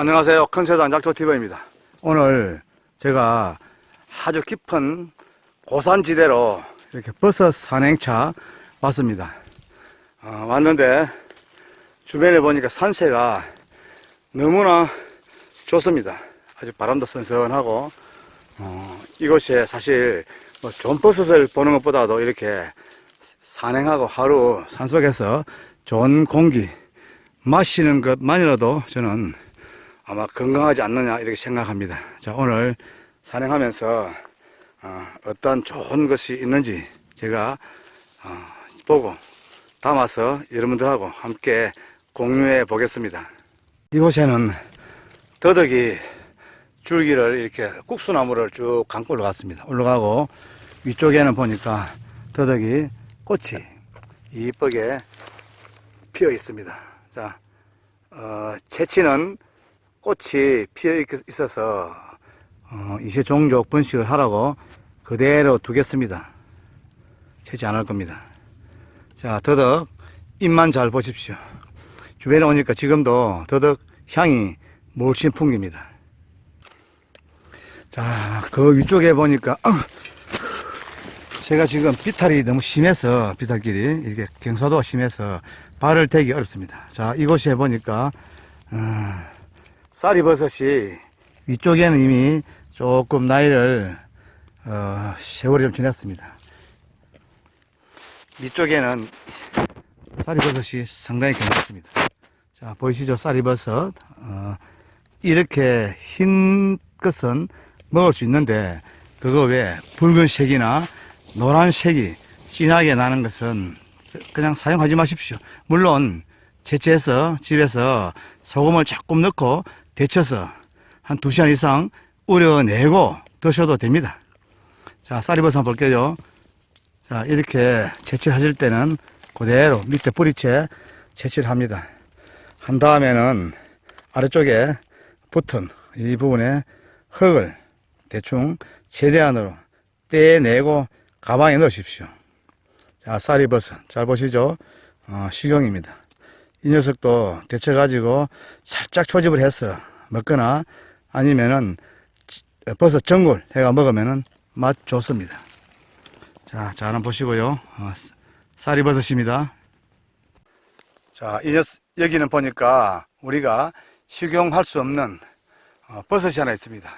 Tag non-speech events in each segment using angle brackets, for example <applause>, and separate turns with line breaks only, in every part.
안녕하세요. 컨세단 작조티버입니다. 오늘 제가 아주 깊은 고산지대로 이렇게 버섯 산행차 왔습니다. 어, 왔는데 주변에 보니까 산세가 너무나 좋습니다. 아주 바람도 선선하고 어, 이곳에 사실 뭐 버섯을 보는 것보다도 이렇게 산행하고 하루 산속에서 좋은 공기 마시는 것만이라도 저는 아마 건강하지 않느냐 이렇게 생각합니다. 자 오늘 산행하면서 어, 떤 좋은 것이 있는지 제가 어, 보고 담아서 여러분들하고 함께 공유해 보겠습니다. 이곳에는 더덕이 줄기를 이렇게 국수나무를 쭉 감고 올라갔습니다. 올라가고 위쪽에는 보니까 더덕이 꽃이 이쁘게 피어 있습니다. 자, 어, 채취는 꽃이 피어 있- 있어서 어, 이세 종족 번식을 하라고 그대로 두겠습니다. 안할 겁니다. 자, 더덕 잎만 잘 보십시오. 주변에 오니까 지금도 더덕 향이 물씬 풍깁니다. 자, 그 위쪽에 보니까 아우, 제가 지금 비탈이 너무 심해서 비탈길이 이렇게 경사도가 심해서 발을 대기 어렵습니다. 자, 이곳에 보니까 어, 쌀이버섯이 위쪽에는 이미 조금 나이를 어, 세월이 좀 지났습니다. 위쪽에는 쌀이버섯이 상당히 괜찮습니다. 자, 보이시죠? 쌀이버섯. 어, 이렇게 흰 것은 먹을 수 있는데, 그거 외에 붉은색이나 노란색이 진하게 나는 것은 그냥 사용하지 마십시오. 물론, 채취해서 집에서 소금을 조금 넣고 데쳐서 한 두시간 이상 우려내고 드셔도 됩니다. 자, 쌀이버섯 한번 볼게요. 자, 이렇게 채취를 하실 때는 그대로 밑에 뿌리채 채취를 합니다. 한 다음에는 아래쪽에 붙은 이 부분에 흙을 대충 최대한으로 떼내고 가방에 넣으십시오. 자, 쌀이버섯. 잘 보시죠? 어, 식용입니다. 이 녀석도 데쳐 가지고 살짝 초집을 해서 먹거나 아니면은 지- 버섯 전골 해가 먹으면은 맛 좋습니다. 자, 자, 한번 보시고요. 어, 쌀- 쌀이 버섯입니다. 자, 이 녀석, 여기는 보니까 우리가 식용할 수 없는 어, 버섯이 하나 있습니다.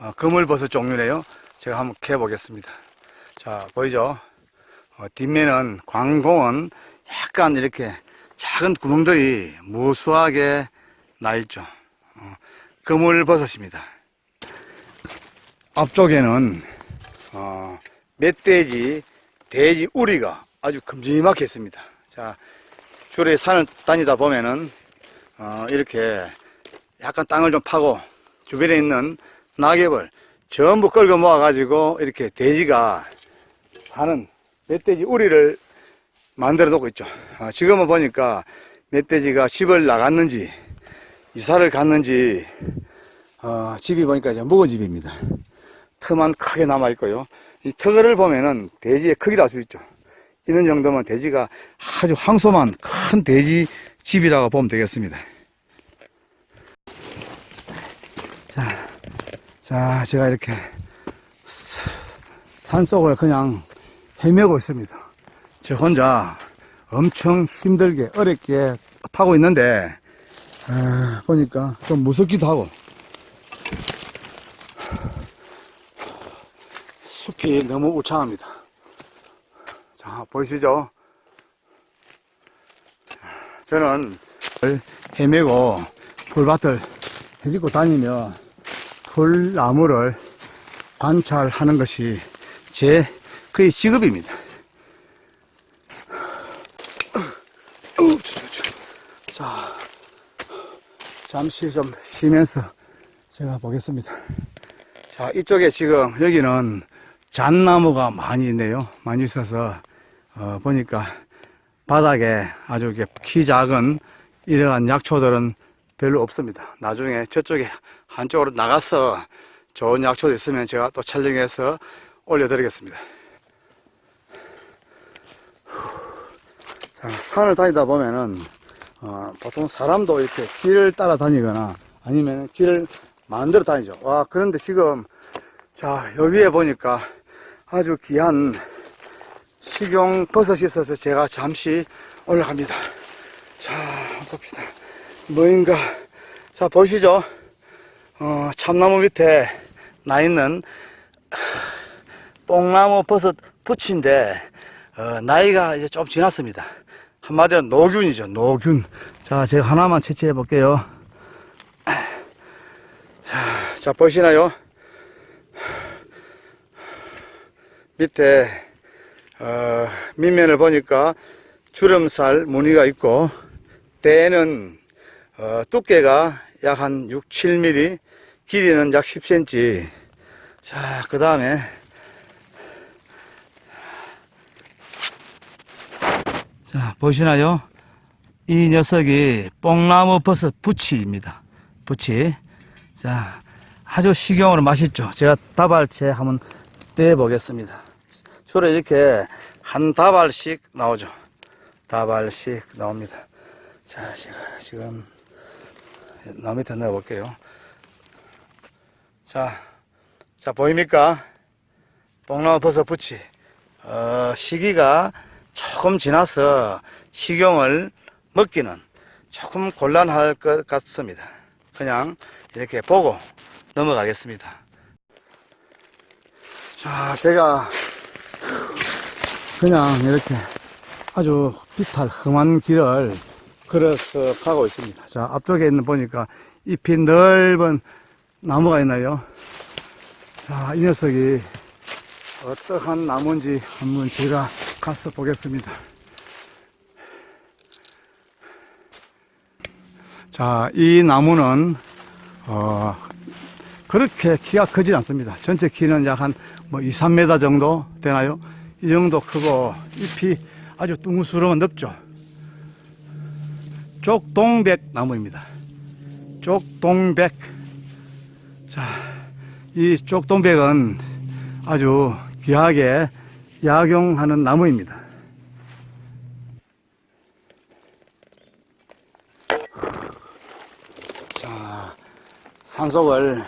어, 그물버섯 종류네요. 제가 한번 캐 보겠습니다. 자, 보이죠? 어, 뒷면은 광공은 약간 이렇게 작은 구멍들이 무수하게 나 있죠. 어, 그물버섯입니다. 앞쪽에는 어, 멧돼지, 돼지 우리가 아주 큼지막해 있습니다. 자, 주로 산을 다니다 보면은 어, 이렇게 약간 땅을 좀 파고 주변에 있는 낙엽을 전부 끌고 모아가지고 이렇게 돼지가 사는 멧돼지 우리를 만들어 놓고 있죠. 어, 지금은 보니까 멧돼지가 집을 나갔는지 이사를 갔는지 어, 집이 보니까 이제 묵은 집입니다. 틈만 크게 남아 있고요. 이 턱을 보면은 돼지의 크기를 알 수 있죠. 이런 정도면 돼지가 아주 황소만 큰 돼지 집이라고 보면 되겠습니다. 자, 자, 제가 이렇게 산속을 그냥 헤매고 있습니다. 저 혼자 엄청 힘들게 어렵게 타고 있는데 아, 보니까 좀 무섭기도 하고 숲이 너무 우창합니다. 자, 보이시죠? 저는 헤매고 풀밭을 헤집고 다니며 풀나무를 관찰하는 것이 제 거의 직업입니다. 어, 저, 저, 저. 자, 잠시 좀 쉬면서 제가 보겠습니다. 자, 이쪽에 지금 여기는 잣나무가 많이 있네요. 많이 있어서 어, 보니까 바닥에 아주 이렇게 키 작은 이러한 약초들은 별로 없습니다. 나중에 저쪽에 한쪽으로 나가서 좋은 약초도 있으면 제가 또 촬영해서 올려드리겠습니다. 자, 산을 다니다 보면은 어, 보통 사람도 이렇게 길을 따라 다니거나 아니면 길을 만들어 다니죠. 와, 그런데 지금, 자, 여기 위에 보니까 아주 귀한 식용 버섯이 있어서 제가 잠시 올라갑니다. 자, 봅시다. 뭐인가. 자, 보시죠. 어, 참나무 밑에 나 있는 뽕나무 버섯 부치인데, 어, 나이가 이제 좀 지났습니다. 한마디로 노균이죠, 노균. 자, 제가 하나만 채취해 볼게요. 자, 자, 보시나요? 밑에, 어, 밑면을 보니까 주름살 무늬가 있고, 대는, 어, 두께가 약 한 6, 7mm, 길이는 약 10cm. 자, 그 다음에, 자, 보시나요? 이 녀석이 뽕나무 버섯 부치입니다. 부치. 자, 아주 식용으로 맛있죠. 제가 다발채 한번 떼보겠습니다. 주로 이렇게 한 다발씩 나오죠. 다발씩 나옵니다. 자, 제가 지금 나무 밑에 넣어볼게요. 자, 자, 보입니까? 뽕나무 버섯 부치. 어, 시기가 조금 지나서 식용을 먹기는 조금 곤란할 것 같습니다. 그냥 이렇게 보고 넘어가겠습니다. 자, 제가 그냥 이렇게 아주 비탈 험한 길을 걸어서 가고 있습니다. 자, 앞쪽에 있는 보니까 잎이 넓은 나무가 있나요? 자, 이 녀석이 어떠한 나무인지 한번 제가 가서 보겠습니다. 자, 이 나무는, 어, 그렇게 키가 크진 않습니다. 전체 키는 약 한뭐 2, 3m 정도 되나요? 이 정도 크고 잎이 아주 둥스러운 넓죠. 쪽동백 나무입니다. 쪽동백. 자, 이 쪽동백은 아주 귀하게 약용하는 나무입니다. 자, 산속을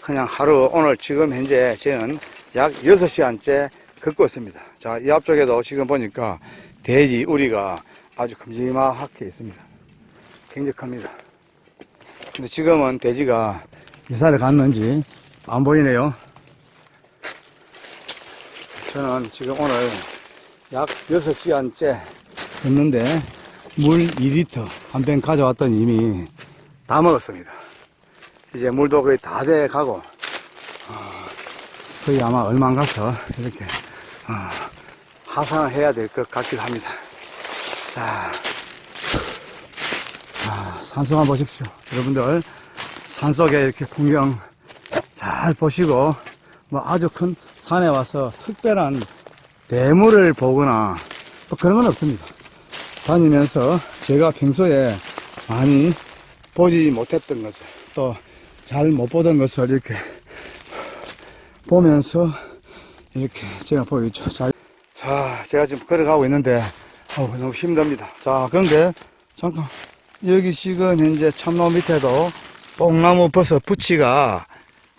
그냥 하루 오늘 지금 현재 저는 약 6시간째 걷고 있습니다. 자, 이 앞쪽에도 지금 보니까 돼지 우리가 아주 큼지막하게 있습니다. 굉장히 큽니다. 근데 지금은 돼지가 이사를 갔는지 안 보이네요. 저는 지금 오늘 약 6시간째 걷는데 물 2리터 한 병 가져왔더니 이미 다 먹었습니다. 이제 물도 거의 다 돼 가고, 어, 거의 아마 안 가서 이렇게, 어, 하산을 해야 될 것 같기도 합니다. 자, 아, 산속 한번 보십시오. 여러분들, 산속에 이렇게 풍경 잘 보시고, 뭐 아주 큰 산에 와서 특별한 대물을 보거나 뭐 그런 건 없습니다. 다니면서 제가 평소에 많이 보지 못했던 것을 또 잘 못 보던 것을 이렇게 보면서 이렇게 제가 보이죠. 자, 자, 제가 지금 걸어가고 있는데 어우, 너무 힘듭니다. 자, 그런데 잠깐 여기 지금 현재 참나무 밑에도 뽕나무 버섯 부치가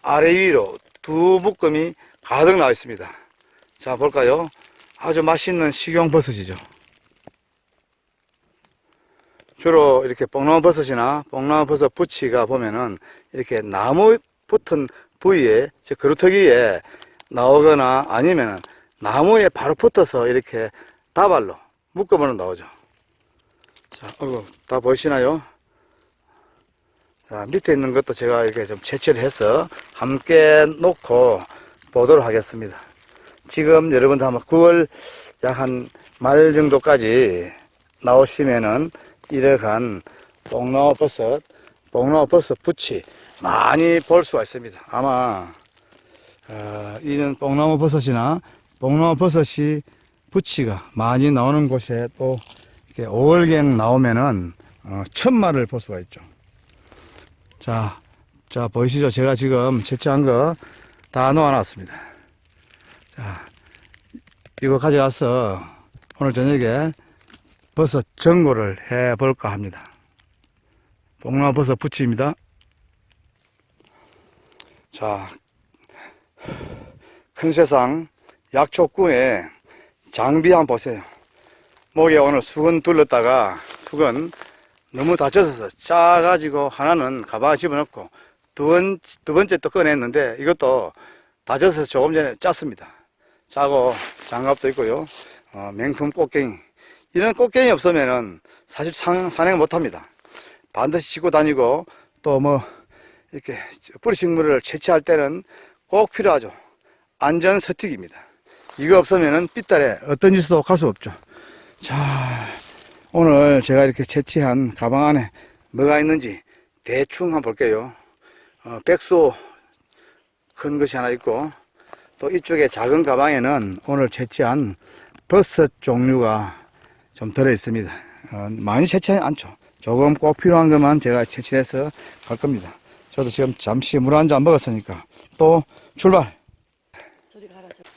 아래 위로 두 묶음이 가득 나와 있습니다. 자, 볼까요? 아주 맛있는 식용 버섯이죠. 주로 이렇게 뽕나무 버섯이나 뽕나무 버섯 부치가 보면은 이렇게 나무 붙은 부위에, 저 그루터기에 나오거나 아니면은 나무에 바로 붙어서 이렇게 다발로 묶으면 나오죠. 자, 어구, 다 보이시나요? 자, 밑에 있는 것도 제가 이렇게 좀 채취를 해서 함께 놓고 보도록 하겠습니다. 지금 여러분들 아마 9월 약 한 말 정도까지 나오시면은 이러한 뽕나무 버섯, 뽕나무 버섯 부치 많이 볼 수가 있습니다. 아마, 어, 이런 뽕나무 버섯이나 뽕나무 버섯이 부치가 많이 나오는 곳에 또 이렇게 5월경 나오면은 어, 천마를 볼 수가 있죠. 자, 자, 보이시죠? 제가 지금 채취한 거 다 놓아놨습니다. 자, 이거 가져가서 오늘 저녁에 버섯 전골을 해 볼까 합니다. 뽕나무 버섯 부치입니다. 자, 큰 세상 약초꾼의 장비 한번 보세요. 목에 오늘 수건 둘렀다가 수건 너무 다쳐서 짜가지고 하나는 가방에 집어넣고 두, 번, 두 번째 또 꺼냈는데 이것도 다쳐서 조금 전에 짰습니다. 짜고 장갑도 있고요. 어, 명품 꽃갱이. 이런 꽃갱이 없으면은 사실 상, 산행 못 합니다. 반드시 짚고 다니고 또 뭐 이렇게 뿌리 식물을 채취할 때는 꼭 필요하죠. 안전 스틱입니다. 이거 없으면은 삐딸에 어떤 짓도 갈수 없죠. 자, 오늘 제가 이렇게 채취한 가방 안에 뭐가 있는지 대충 한번 볼게요. 어, 백수 큰 것이 하나 있고 또 이쪽에 작은 가방에는 오늘 채취한 버섯 종류가 좀 들어 있습니다. 어, 많이 채취하지 않죠. 조금 꼭 필요한 것만 제가 채취해서 갈 겁니다. 저도 지금 잠시 물 한 잔 먹었으니까 또 출발!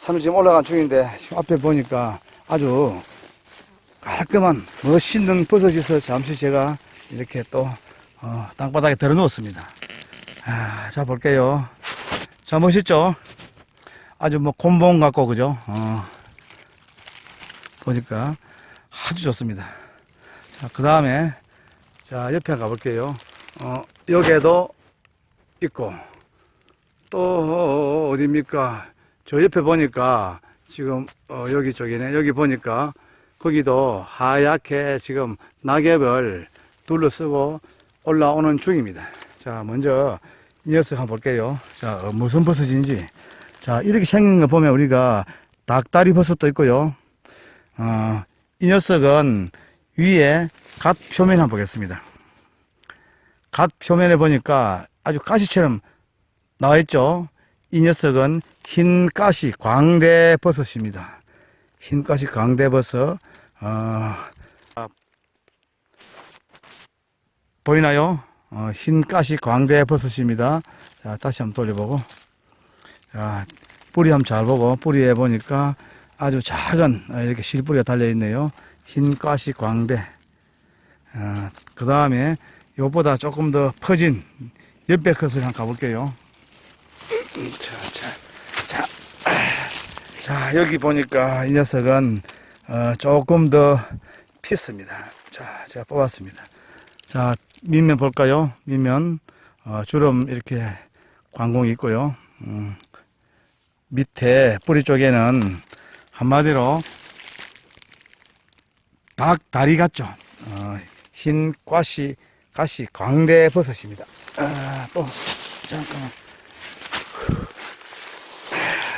산을 지금 올라간 중인데 지금 앞에 보니까 아주 깔끔한 멋있는 버섯이 있어 잠시 제가 이렇게 또 어, 땅바닥에 들어 놓았습니다. 아, 자 볼게요. 자 멋있죠? 아주 뭐 곤봉 같고 그죠? 어, 보니까 아주 좋습니다. 자, 그 다음에 자 옆에 가볼게요. 어, 여기에도 있고 또 어디입니까? 저 옆에 보니까 지금 어, 여기 쪽이네. 여기 보니까 거기도 하얗게 지금 낙엽을 둘러쓰고 올라오는 중입니다. 자, 먼저 이 녀석 한번 볼게요. 자, 어, 무슨 버섯인지. 자, 이렇게 생긴 거 보면 우리가 닭다리 버섯도 있고요. 어, 이 녀석은 위에 갓 표면 한번 보겠습니다. 갓 표면에 보니까 아주 가시처럼 나와 있죠. 이 녀석은 흰 가시 광대 버섯입니다. 흰 가시 광대 버섯. 어, 아, 보이나요? 어, 흰 가시 광대 버섯입니다. 자, 다시 한번 돌려보고. 자, 뿌리 한번 잘 보고, 뿌리에 보니까 아주 작은, 어, 이렇게 실뿌리가 달려있네요. 흰 가시 광대. 어, 그 다음에, 요보다 조금 더 퍼진 옆에 컷을 한번 가볼게요. 자, 자, 자, 자, 여기 보니까 이 녀석은, 어, 조금 더 pis습니다. 자, 제가 뽑았습니다. 자, 밑면 볼까요? 밑면, 어, 주름 이렇게 광공이 있고요. 음, 밑에 뿌리 쪽에는 한마디로 닭 다리 같죠? 어, 흰 가시, 가시 광대 버섯입니다. 아, 또, 잠깐만.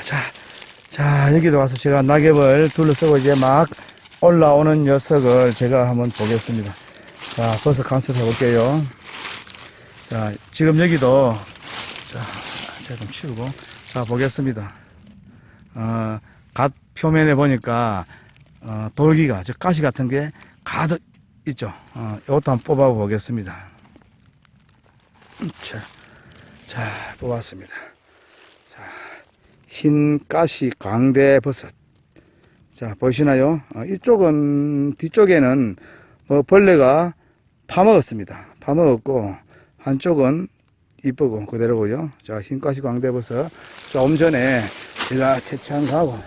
자, 자, 여기도 와서 제가 낙엽을 둘러쓰고 이제 막 올라오는 녀석을 제가 한번 보겠습니다. 자, 버섯 관찰 해볼게요. 자, 지금 여기도, 자, 제가 좀 치우고, 자, 보겠습니다. 어, 갓 표면에 보니까, 어, 돌기가, 저 가시 같은 게 가득 있죠. 어, 이것도 한번 뽑아 보겠습니다. 자, 자, 뽑았습니다. 흰 가시 광대 버섯. 자, 보시나요? 어, 이쪽은, 뒤쪽에는 뭐 벌레가 파먹었습니다. 파먹었고, 한쪽은 이쁘고 그대로고요. 자, 흰 가시 광대 버섯. 조금 전에 제가 채취한 거하고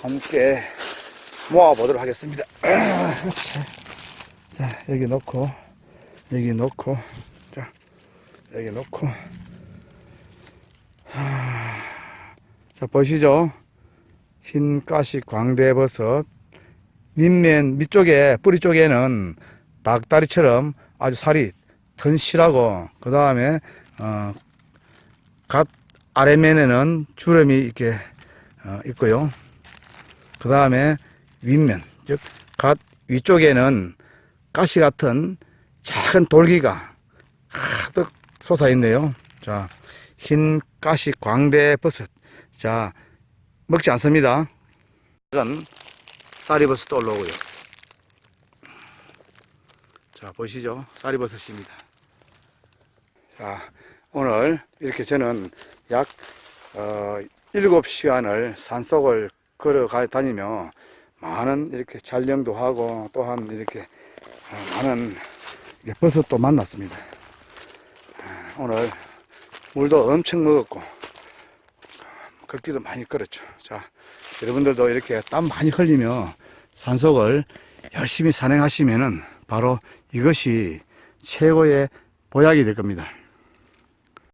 함께 모아보도록 하겠습니다. <clears throat> 자, 여기 놓고, 여기 놓고, 자, 여기 놓고, 자, 보시죠. 흰 가시 광대버섯. 밑면, 밑쪽에, 뿌리 쪽에는 닭다리처럼 아주 살이 튼실하고, 그 다음에, 어, 갓 아래면에는 주름이 이렇게, 어, 있고요. 그 다음에 윗면, 즉, 갓 위쪽에는 가시 같은 작은 돌기가 가득 솟아 있네요. 자, 흰 가시 광대 버섯. 자, 먹지 않습니다. 이건 쌀이 버섯도 올라오고요. 자, 보시죠. 쌀이버섯입니다. 자, 오늘 이렇게 저는 약 어, 7시간을 산속을 걸어가 다니며 많은 이렇게 촬영도 하고 또한 이렇게 어, 많은 버섯도 만났습니다. 아, 오늘 물도 엄청 먹었고 음, 걷기도 많이 걸었죠. 자, 여러분들도 이렇게 땀 많이 흘리며 산속을 열심히 산행하시면은 바로 이것이 최고의 보약이 될 겁니다.